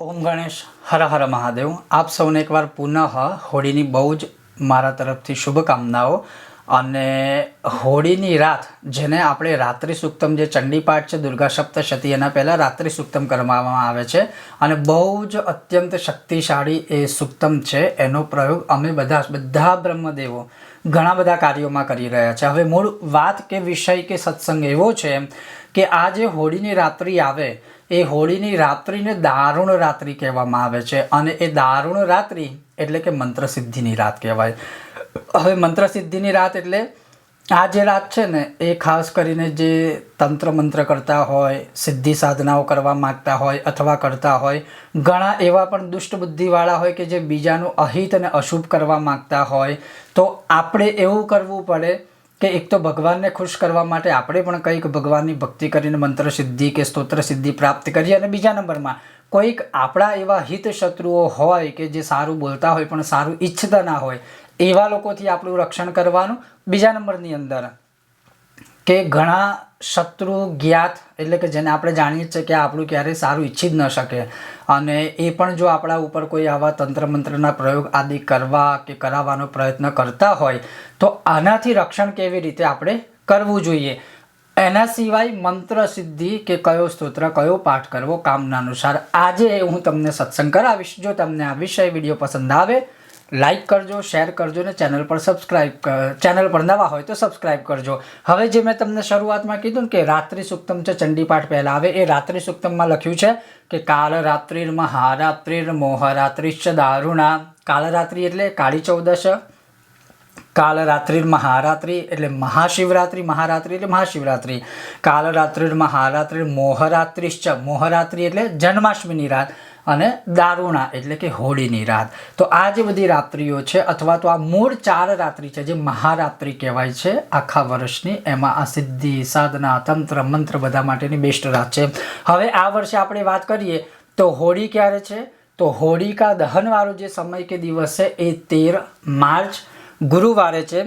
ઓમ ગણેશ, હર હર મહાદેવ. આપ સૌને એકવાર પુનઃ હોળીની બહુ જ મારા તરફથી શુભકામનાઓ. અને હોળીની રાત, જેને આપણે રાત્રિ સુક્તમ જે ચંડીપાઠ છે, દુર્ગા સપ્તશતી, એના પહેલાં રાત્રિ સુક્તમ કરવામાં આવે છે. અને બહુ જ અત્યંત શક્તિશાળી એ સુક્તમ છે, એનો પ્રયોગ અમે બધા બધા બ્રહ્મદેવો ઘણા બધા કાર્યોમાં કરી રહ્યા છે. હવે મૂળ વાત કે વિષય કે સત્સંગ એવો છે કે આ જે હોળીની રાત્રિ આવે એ હોળીની રાત્રિને દારૂણ રાત્રિ કહેવામાં આવે છે. અને એ દારૂણ રાત્રિ એટલે કે મંત્રસિદ્ધિની રાત કહેવાય. હવે મંત્ર સિદ્ધિની રાત એટલે આ જે રાત છે ને, એ ખાસ કરીને જે તંત્ર મંત્ર કરતા હોય, સિદ્ધિ સાધનાઓ કરવા માગતા હોય અથવા કરતા હોય, ઘણા એવા પણ દુષ્ટ બુદ્ધિવાળા હોય કે જે બીજાનું અહિત અને અશુભ કરવા માગતા હોય, તો આપણે એવું કરવું પડે કે એક તો ભગવાનને ખુશ કરવા માટે આપણે પણ કંઈક ભગવાનની ભક્તિ કરીને મંત્ર સિદ્ધિ કે સ્તોત્ર સિદ્ધિ પ્રાપ્ત કરીએ અને બીજા નંબરમાં કોઈક આપણા એવા હિત શત્રુઓ હોય કે જે સારું બોલતા હોય પણ સારું ઈચ્છતા ના હોય, એવા લોકોથી આપણું રક્ષણ કરવાનું બીજા નંબરની અંદર. કે ઘણા શત્રુ જ્ઞાત, એટલે કે જેને આપણે જાણીએ છીએ કે આપણું ક્યારેય સારું ઈચ્છી જ ન શકે. અને એ પણ જો આપણા ઉપર કોઈ આવા તંત્ર મંત્રના પ્રયોગ આદિ કરવા કે કરાવવાનો પ્રયત્ન કરતા હોય, તો આનાથી રક્ષણ કેવી રીતે આપણે કરવું જોઈએ? એના સિવાય મંત્ર સિદ્ધિ કે કયો સ્તોત્ર, કયો પાઠ કરવો કામના અનુસાર. આજે હું તમને સત્સંગ કરાવીશ. જો તમને આ વિષય વીડિયો પસંદ આવે લાઈક કરજો, શેર કરજો ને ચેનલ પર સબસ્ક્રાઇબ ચેનલ પર નવા હોય તો સબસ્ક્રાઇબ કરજો. હવે જે મેં તમને શરૂઆતમાં કીધું ને કે રાત્રિ સુક્તમ છે ચંડીપાઠ પહેલાં આવે, એ રાત્રિ સુક્તમમાં લખ્યું છે કે કાલ રાત્રિર મહારાત્રિર મોહરાત્રિશ્ચ દારુણા. કાલરાત્રિ એટલે કાળી ચૌદશ. કાલ રાત્રિ મહારાત્રિ એટલે મહાશિવરાત્રિ, મહારાત્રિ એટલે મહાશિવરાત્રિ. કાલ રાત્રિ મહારાત્રિ, મોહરાત્રિશ્ચ, મોહરાત્રિ એટલે જન્માષ્ટમીની રાત. અને દારૂણા, એટલે કે હોળીની રાત. તો આ જે બધી રાત્રિઓ છે, અથવા તો આ મૂળ ચાર રાત્રિ છે, જે મહારાત્રિ કહેવાય છે, આખા વર્ષની, એમાં આ સિદ્ધિ, સાધના, તંત્ર, મંત્ર બધા માટેની બેસ્ટ રાત છે. હવે આ વર્ષે આપણે વાત કરીએ, તો હોળી ક્યારે છે? તો હોળિકા દહનવાળો જે સમય કે દિવસ છે, એ તેર માર્ચ ગુરુવારે છે.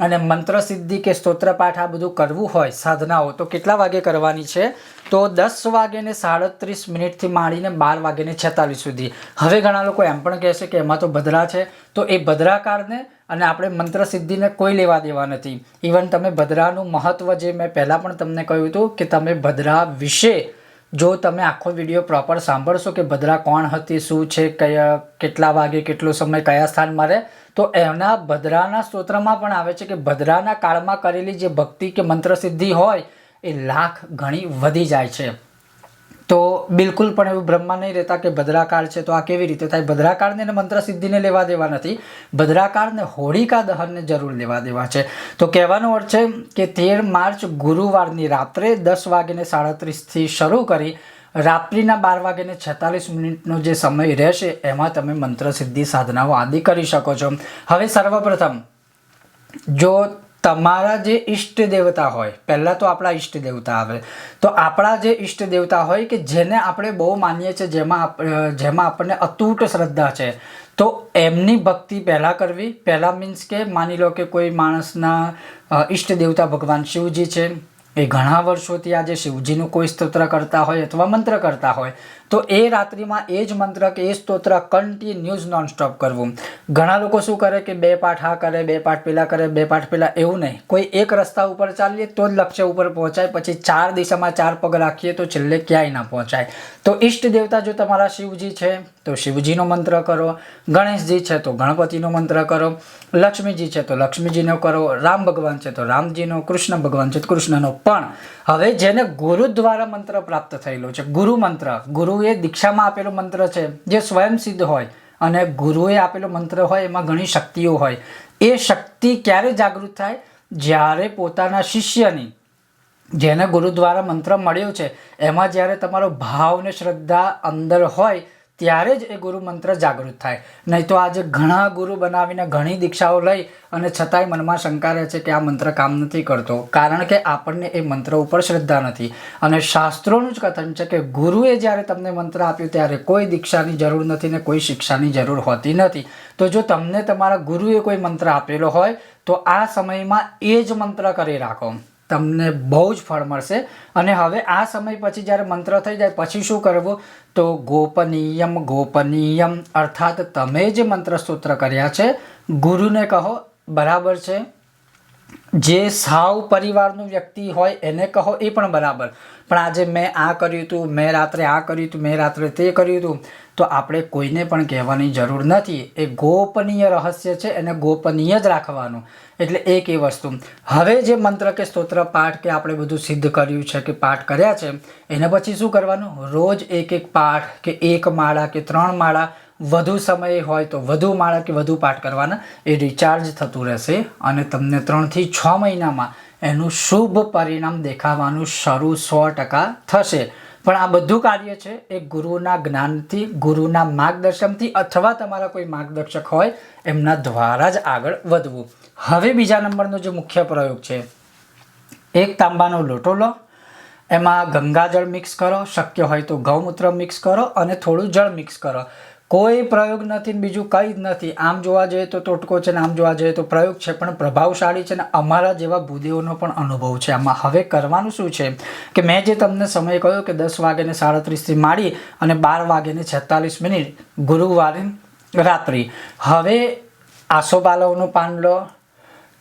અને મંત્ર સિદ્ધિ કે સ્તોત્રપાઠ આ બધું કરવું હોય, સાધનાઓ, તો કેટલા વાગે કરવાની છે? તો દસ વાગે સાડત્રીસ મિનિટથી માંડીને બાર વાગે છેતાલીસ સુધી. હવે ઘણા લોકો એમ પણ કહેશે કે એમાં તો ભદ્રા છે. તો એ ભદ્રાકારને અને આપણે મંત્ર સિદ્ધિને કોઈ લેવા દેવા નથી. ઇવન તમે ભદ્રાનું મહત્ત્વ જે મેં પહેલાં પણ તમને કહ્યું હતું કે તમે ભદ્રા વિશે જો તમે આખો વીડિયો પ્રોપર સાંભળશો કે ભદ્રા કોણ હતી, શું છે, કયા, કેટલા વાગે, કેટલો સમય, કયા સ્થાન મારે, તો એના ભદ્રાના સ્તોત્રમાં પણ આવે છે કે ભદ્રાના કાળમાં કરેલી જે ભક્તિ કે મંત્ર સિદ્ધિ હોય, એ લાખ ઘણી વધી જાય છે. તો બિલકુલ પણ એવું બ્રહ્મા નહીં રહેતા કે ભદ્રાકાળ છે, તો આ કેવી રીતે થાય? ભદ્રાકારને ને મંત્ર સિદ્ધિને લેવા દેવા નથી. ભદ્રાકારને હોળિકા દહનને જરૂર લેવા દેવા છે. તો કહેવાનો અર્થ છે કે તેર માર્ચ ગુરુવારની રાત્રે દસ વાગ્યાને સાડત્રીસથી શરૂ કરી રાત્રિના બાર વાગ્યાને છેતાલીસ મિનિટનો જે સમય રહેશે, એમાં તમે મંત્ર સિદ્ધિ સાધનાઓ આદિ કરી શકો છો. હવે સર્વપ્રથમ, જો તમારા જે ઈષ્ટ દેવતા હોય, પહેલાં તો આપણા ઈષ્ટ દેવતા આવે. તો આપણા જે ઈષ્ટ દેવતા હોય કે જેને આપણે બહુ માનીએ છીએ, જેમાં જેમાં આપણને અતૂટ શ્રદ્ધા છે, તો એમની ભક્તિ પહેલાં કરવી. પહેલાં મીન્સ કે માની લો કે કોઈ માણસના ઈષ્ટ દેવતા ભગવાન શિવજી છે, એ ઘણા વર્ષોથી આજે શિવજીનું કોઈ સ્તોત્ર કરતા હોય અથવા મંત્ર કરતા હોય તો એ રાત્રિમાં એ જ મંત્ર કે એ સ્તોત્ર કન્ટિન્યુઝ નોનસ્ટોપ કરવું. ઘણા લોકો શું કરે કે બે પાઠ આ કરે, બે પાઠ પેલા કરે, બે પાઠ પેલા એવું નહીં. કોઈ એક રસ્તા ઉપર ચાલીએ તો જ લક્ષ્ય ઉપર પહોંચાય. પછી ચાર દિશામાં ચાર પગ રાખીએ તો છેલ્લે ક્યાંય ના પહોંચાય. તો ઈષ્ટ દેવતા જો તમારા શિવજી છે, તો શિવજીનો મંત્ર કરો. ગણેશજી છે, તો ગણપતિનો મંત્ર કરો. લક્ષ્મીજી છે, તો લક્ષ્મીજીનો કરો. રામ ભગવાન છે, તો રામજીનો, કૃષ્ણ ભગવાન છે, તો કૃષ્ણનો. પણ હવે જેને ગુરુ દ્વારા મંત્ર પ્રાપ્ત થયેલો છે, ગુરુ મંત્ર ગુરુએ દીક્ષામાં આપેલો મંત્ર છે, જે સ્વયં સિદ્ધ હોય અને ગુરુએ આપેલો મંત્ર હોય એમાં ઘણી શક્તિઓ હોય. એ શક્તિ ક્યારે જાગૃત થાય? જ્યારે પોતાના શિષ્યની, જેને ગુરુ દ્વારા મંત્ર મળ્યો છે, એમાં જ્યારે તમારો ભાવ ને શ્રદ્ધા અંદર હોય ત્યારે જ એ ગુરુ મંત્ર જાગૃત થાય. નહીં તો આજે ઘણા ગુરુ બનાવીને ઘણી દીક્ષાઓ લઈ અને છતાંય મનમાં શંકા રહે છે કે આ મંત્ર કામ નથી કરતો. કારણ કે આપણને એ મંત્ર ઉપર શ્રદ્ધા નથી. અને શાસ્ત્રોનું જ કથન છે કે ગુરુએ જ્યારે તમને મંત્ર આપ્યું ત્યારે કોઈ દીક્ષાની જરૂર નથી ને કોઈ શિક્ષાની જરૂર હોતી નથી. તો જો તમને તમારા ગુરુએ કોઈ મંત્ર આપેલો હોય, તો આ સમયમાં એ જ મંત્ર કરી રાખો. તમને બહુ જ ફળ મળશે. અને હવે આ સમય પછી જ્યારે મંત્ર થઈ જાય, પછી શું કરવું? તો ગોપનીયમ ગોપનીયમ, અર્થાત તમે જે મંત્ર સૂત્ર કર્યા છે, ગુરુને કહો, બરાબર છે? જે સાવ પરિવારનું વ્યક્તિ હોય એને કહો એ પણ બરાબર. પણ આજે મેં આ કર્યું હતું મેં રાત્રે આ કર્યું હતું મેં રાત્રે તે કર્યું હતું તો આપણે કોઈને પણ કહેવાની જરૂર નથી. એ ગોપનીય રહસ્ય છે, એને ગોપનીય જ રાખવાનું. એટલે એક એ વસ્તુ. હવે જે મંત્ર કે સ્તોત્ર, પાઠ કે આપણે બધું સિદ્ધ કર્યું છે કે પાઠ કર્યા છે, એને પછી શું કરવાનું? રોજ એક એક પાઠ કે એક માળા કે ત્રણ માળા વધુ સમય હોય તો વધુ માળા કે વધુ પાઠ કરવાના એ રિચાર્જ થતું રહેશે અને તમને ત્રણથી છ મહિનામાં એનું શુભ પરિણામ દેખાવાનું શરૂ સો ટકા થશે. પણ આ બધું કાર્ય છે એ ગુરુના જ્ઞાનથી, ગુરુના માર્ગદર્શનથી અથવા તમારા કોઈ માર્ગદર્શક હોય એમના દ્વારા જ આગળ વધવું. હવે બીજા નંબરનો જે મુખ્ય પ્રયોગ છે, એક તાંબાનો લોટો લો, એમાં ગંગાજળ મિક્સ કરો, શક્ય હોય તો ગૌમૂત્ર મિક્સ કરો અને થોડું જળ મિક્સ કરો. કોઈ પ્રયોગ નથી બીજું કંઈ જ નથી. આમ જોવા જઈએ તો ટોટકો છે ને આમ જોવા જઈએ તો પ્રયોગ છે, પણ પ્રભાવશાળી છે ને અમારા જેવા ભૂદેવોનો પણ અનુભવ છે. આમાં હવે કરવાનું શું છે કે મેં જે તમને સમય કહ્યો કે દસ વાગ્યાને સાડત્રીસથી માંડી અને બાર વાગ્યાને છેતાલીસ મિનિટ ગુરુવારે રાત્રિ. હવે આસોપાલવનું પાન લો,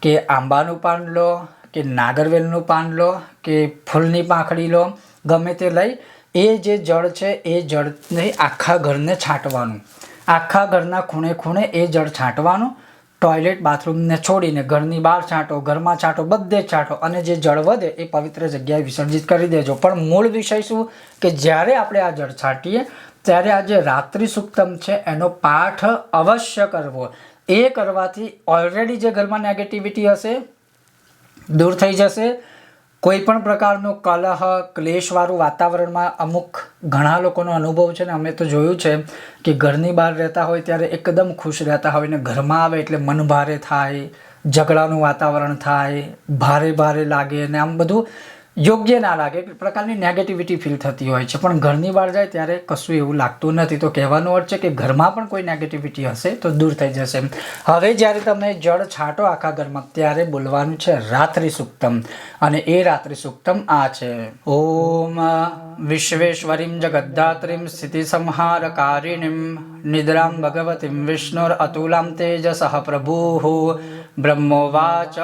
કે આંબાનું પાન લો, કે નાગરવેલનું પાન લો, કે ફૂલની પાંખડી લો, ગમે તે લઈ એ જે જળ છે, એ જળને આખા ઘરને છાંટવાનું. આખા ઘરના ખૂણે ખૂણે એ જળ છાંટવાનું. ટોયલેટ બાથરૂમને છોડીને ઘરની બહાર છાંટો, ઘરમાં છાંટો, બધે જ છાંટો. અને જે જળ વધે એ પવિત્ર જગ્યાએ વિસર્જિત કરી દેજો. પણ મૂળ વિષય શું? કે જ્યારે આપણે આ જળ છાંટીએ, ત્યારે આ જે રાત્રિ સુક્તમ છે, એનો પાઠ અવશ્ય કરવો. એ કરવાથી ઓલરેડી જે ઘરમાં નેગેટિવિટી હશે, દૂર થઈ જશે કોઈ પણ પ્રકારનો કલહ, ક્લેશવાળું વાતાવરણમાં અમુક ઘણા લોકોનો અનુભવ છે ને અમે તો જોયું છે કે ઘરની બહાર રહેતા હોય ત્યારે એકદમ ખુશ રહેતા હોય ને ઘરમાં આવે એટલે મન ભારે થાય, ઝઘડાનું વાતાવરણ થાય, ભારે ભારે લાગે ને આમ બધું યોગ્ય ના લાગે પ્રકારની નેગેટિવિટી ફીલ થતી હોય છે. પણ ઘરની બહાર જાય ત્યારે કશું એવું લાગતું નથી. તો કહેવાનો અર્થ છે કે ઘરમાં પણ કોઈ નેગેટિવિટી હશે તો દૂર થઈ જશે. હવે જ્યારે તમે જળ છાંટો આખા ઘરમાં, ત્યારે બોલવાનું છે રાત્રિ સુક્તમ. અને એ રાત્રિ સુક્તમ આ છે. ઓમ વિશ્વેશ્વરીમ જગદ્ધાત્રીમ સ્થિતિ સંહારકારિણીમ. નિદ્રામ ભગવતીમ વિષ્ણુર અતુલામ તેજસ પ્રભુઃ. બ્રહ્મોવાચ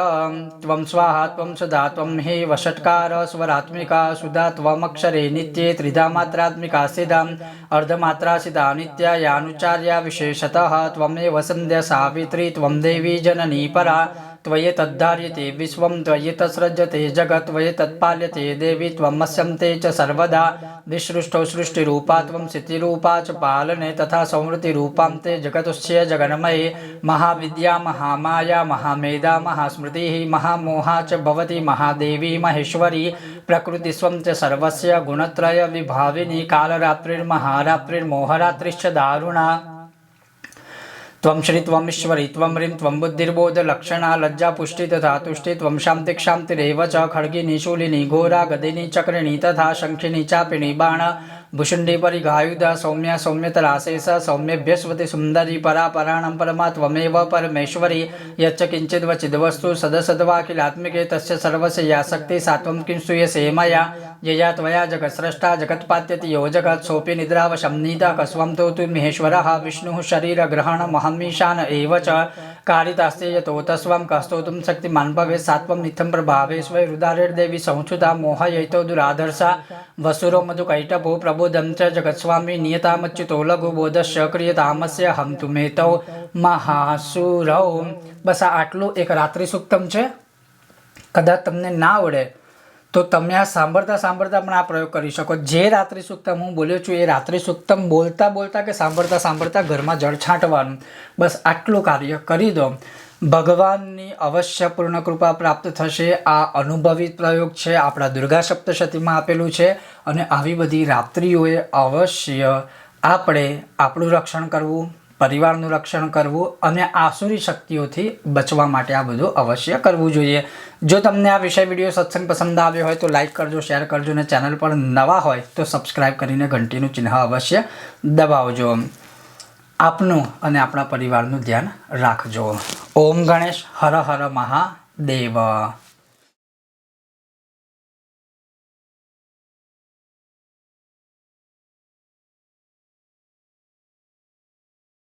ત્વં સ્વાહા ત્વં સદા ત્વં હે, વષટકાર, સ્વરાત્મિકા, સુધા ત્વમક્ષરે નિત્ये ત્રિધા માત્રાત્મિકા સિદ્ધા અર્ધમાત્રા સિદ્ધા નિત્યા યાનુચાર્યા વિશેષતઃ, ત્વમેવ સંધ્યા સાવિત્રી ત્વં દેવી જનની પરા ત્વયે તદ્ધાર્યતે વિશ્વં ત્વયે તત્સૃજ્યતે જગત ત્વયે તત્પાલ્યતે દેવી ત્વમસ્યંતે ચ સર્વદા વિસૃષ્ટો સૃષ્ટિરૂપા ત્વં સ્થિતિરૂપા ચ પાલને તથા સંવૃત્તિરૂપાં તે જગતુશ્ચય જગન્મયે મહાવિદ્યા મહામાયા મહામેધા મહાસ્મૃતિः મહામોહા ચ ભવતી મહાદેવી મહેશ્વરી પ્રકૃતિસ્વં ચ સર્વસ્ય ગુણત્રય વિભાવિની કાલરાત્રિર્મહારાત્રિર્મોહરાત્રિશ્ચ ત્વમ શ્રી ત્વમીશ્વરી ત્વમ રીમ ત્વમ બુદ્ધિર્બોધ લક્ષણા લજ્જા પુષ્ટિ તથા તુષ્ટિ ત્વમ શાંતિ ક્ષાંતિરેવ ચ ખડગી નિશૂલિની ઘોરા ગદિની ચક્રણી તથા શંખિની ચાપિણી બાણ भुषुण्डी परिघायुधा सौम्या सौम्यतराशेष सौम्यभ्यस्वति सुन्दरी परा पराणं परमा परमेश्वरी। यच्च किञ्चिद्वचिद्वस्तु सदसद्वाखिलात्मिके तस्य सर्वस्य या शक्तिः सा त्वं किं सूयसे मया। यया त्वया जगत्स्रष्टा जगत्पात्यति यो जगत्, सोऽपि निद्रावशम्नीतः कस्वं तु तु महेश्वरः, विष्णुः शरीरग्रहणमहमीशान एव च। कारितास्ते यतो तस्वं कस्तोतुं शक्तिमान् भवेत्, सात्वं नित्यं प्रभावे स्वैरुदारिर्देवी संस्कृता मोहयितो दुराधर्षा वसुरो मधुकैटभो ಪ್ರಬೋಧಂ ಚ ಜಗತ್ಸ್ವಾಮಿ ನಿಯತಾಮಚ್ಯುತೋ ಲಘು ಬೋಧಶ್ಯ ಕ್ರಿಯತಾಮಸ್ಯ ಹಂ ತುಮೇತೌ મહાસુરૌ બસ આ આટલું એક રાત્રિ સુક્તમ છે કદાચ તમને ના આવડે તો તમે આ સાંભળતા સાંભળતા પણ આ પ્રયોગ કરી શકો. જે રાત્રિ સુક્તમ હું બોલ્યો છું એ રાત્રિ સુક્તમ બોલતા બોલતા કે સાંભળતા સાંભળતા ઘરમાં જળ છાંટવાનું? બસ આટલું કાર્ય કરી દો. ભગવાનની અવશ્ય પૂર્ણ કૃપા પ્રાપ્ત થશે. આ અનુભવી પ્રયોગ છે, આપણા દુર્ગા સપ્તશતીમાં આપેલું છે અને આવી બધી રાત્રિઓએ અવશ્ય આપણે આપણું રક્ષણ કરવું, પરિવારનું રક્ષણ કરવું અને આસુરી શક્તિઓથી બચવા માટે આ બધું અવશ્ય કરવું જોઈએ. જો તમને આ વિષય વીડિયો સત્સંગ પસંદ આવ્યો હોય તો લાઈક કરજો, શેર કરજો અને ચેનલ પર નવા હોય તો સબસ્ક્રાઈબ કરીને ઘંટીનું ચિહ્ન અવશ્ય દબાવજો. આપનું અને આપણા પરિવારનું ધ્યાન રાખજો. ઓમ ગણેશ હર હર મહાદેવ.